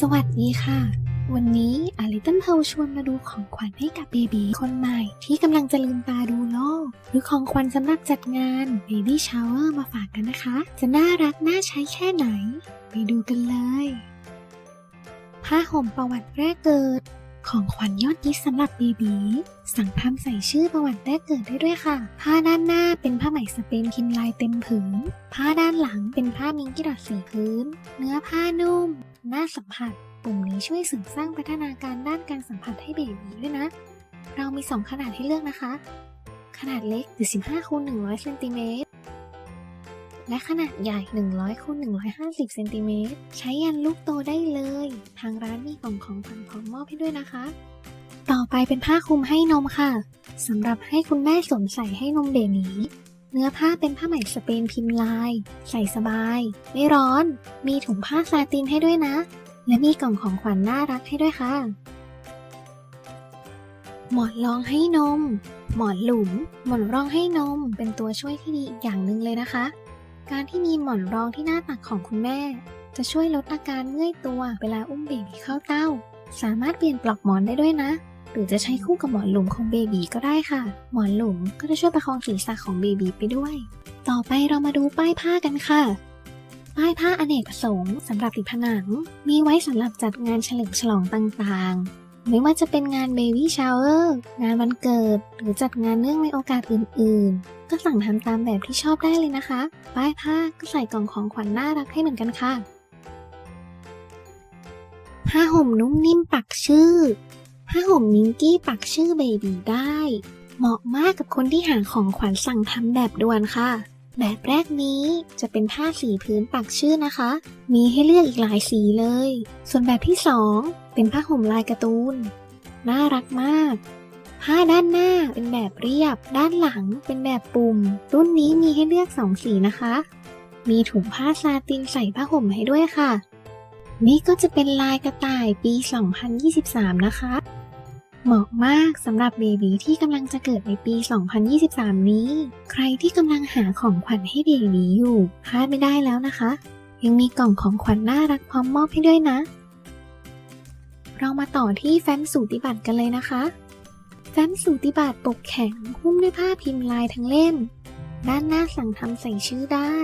สวัสดีค่ะ วันนี้อาลิตันเพลชวนมาดูของขวัญให้กับเบบีคนใหม่ ที่กำลังจะลืมตาดูโลกหรือของขวัญสำหรับจัดงานเบบี้ชาวเวอร์มาฝากกันนะคะ จะน่ารักน่าใช้แค่ไหน ไปดูกันเลย ผ้าห่มประวัติแรกเกิด ของขวัญยอดฮิตสำหรับเบบีสั่งทำใส่ชื่อประวัติแรกเกิดได้ด้วยค่ะ ผ้าด้านหน้าเป็นผ้าไหมสเปนพิมพ์ลายเต็มผืน ผ้าด้านหลังเป็นผ้ามิงกี้ดอทสีพื้น เนื้อผ้านุ่ม น่าสัมผัส ปุ่มนี้ช่วยเสริมสร้างพัฒนาการด้านการสัมผัสให้เบบีด้วยนะ เรามี 2 ขนาดให้เลือกนะคะ ขนาดเล็กหรือ 15คูณ100เซนติเมตร และขนาดใหญ่ 100คูณ150เซนติเมตรใช้ยันลูกโตได้เลย ทางร้านมีกล่องของขวัญพร้อมมอบให้ด้วยนะคะ ต่อไปเป็นผ้าคลุมให้นมค่ะสำหรับให้คุณแม่สวมใส่ให้นมเบบีเนื้อผ้าเป็นผ้าไหมสเปนพิมพ์ลาย ใส่สบาย ไม่ร้อน มีถุงผ้าซาตินให้ด้วยนะ และมีกล่องของขวัญน่ารักให้ด้วยค่ะ หมอนรองให้นม หมอนหลุม หมอนรองให้นม เป็นตัวช่วยที่ดีอีกอย่างหนึ่งเลยนะคะ การที่มีหมอนรองที่หน้าตักของคุณแม่ จะช่วยลดอาการเมื่อยตัวเวลาอุ้มเบบีเข้าเต้า สามารถเปลี่ยนปลอกหมอนได้ด้วยนะ หรือจะใช้คู่กับหมอนหลุมของเบบีก็ได้ค่ะ หมอนหลุมก็จะช่วยประคองศีรษะของเบบีไปด้วย ต่อไปเรามาดูป้ายผ้ากันค่ะ ป้ายผ้าอเนกประสงค์สำหรับติดผนัง มีไว้สำหรับจัดงานเฉลิมฉลองต่างๆ ไม่ว่าจะเป็นงาน Baby Shower งานวันเกิด หรือจัดงานเนื่องในโอกาสอื่น ๆ ก็สั่งทำตามแบบที่ชอบได้เลยนะคะ ป้ายผ้าก็ใส่กล่องของขวัญน่ารักให้เหมือนกันค่ะ ผ้าห่มนุ่มนิ่มปักชื่อ ผ้าห่มมิงกี้ปักชื่อเบบีได้ เหมาะมากกับคนที่หาของขวัญสั่งทำแบบด่วนค่ะ แบบแรกนี้จะเป็นผ้าสีพื้นปักชื่อนะคะ มีให้เลือกอีกหลายสีเลย ส่วนแบบที่สองเป็นผ้าห่มลายการ์ตูน น่ารักมาก ผ้าด้านหน้าเป็นแบบเรียบ ด้านหลังเป็นแบบปุ่ม รุ่นนี้มีให้เลือกสองสีนะคะ มีถุงผ้าซาตินใส่ผ้าห่มให้ด้วยค่ะ นี่ก็จะเป็นลายกระต่ายปี 2023 นะคะ เหมาะมากสำหรับเบบีที่กำลังจะเกิดในปี 2023 นี้ ใครที่กำลังหาของขวัญให้เบบีอยู่พลาดไม่ได้แล้วนะคะ ยังมีกล่องของขวัญน่ารักพร้อมมอบให้ด้วยนะ เรามาต่อที่แฟ้มสูติบัตรกันเลยนะคะ แฟ้มสูติบัตรปกแข็งหุ้มด้วยผ้าพิมพ์ลายทั้งเล่ม ด้านหน้าสั่งทำใส่ชื่อได้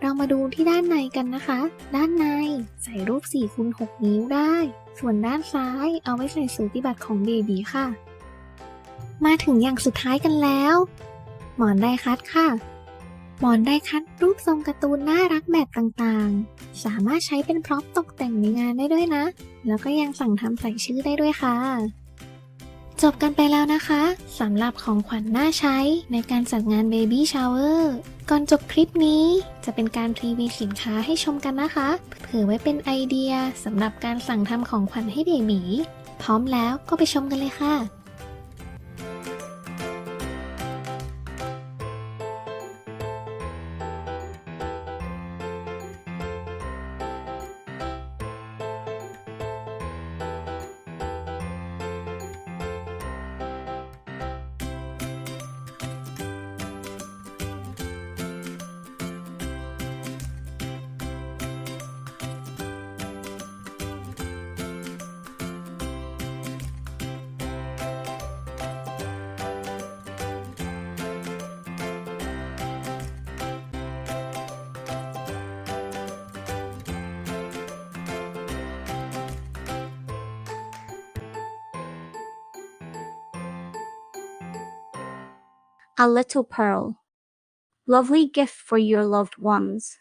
เรามาดูที่ด้านในกันนะคะ ด้านในใส่รูป4คูณ6นิ้วได้ ส่วนด้านซ้ายเอาไว้ใส่สูติบัตรของเบบีค่ะ มาถึงอย่างสุดท้ายกันแล้ว หมอนไดคัตค่ะ หมอนไดคัตรูปทรงการ์ตูนน่ารักแบบต่างๆ สามารถใช้เป็นพร็อพตกแต่งในงานได้ด้วยนะ แล้วก็ยังสั่งทำใส่ชื่อได้ด้วยค่ะ จบกันไปแล้วนะคะสำหรับของขวัญน่าใช้ในการจัดงาน Baby Shower ก่อนจบคลิปนี้จะเป็นการพรีวิวสินค้าให้ชมกันนะคะเผื่อไว้เป็นไอเดียสำหรับการสั่งทำของขวัญให้เบบีพร้อมแล้วก็ไปชมกันเลยค่ะ A little pearl. Lovely gift for your loved ones.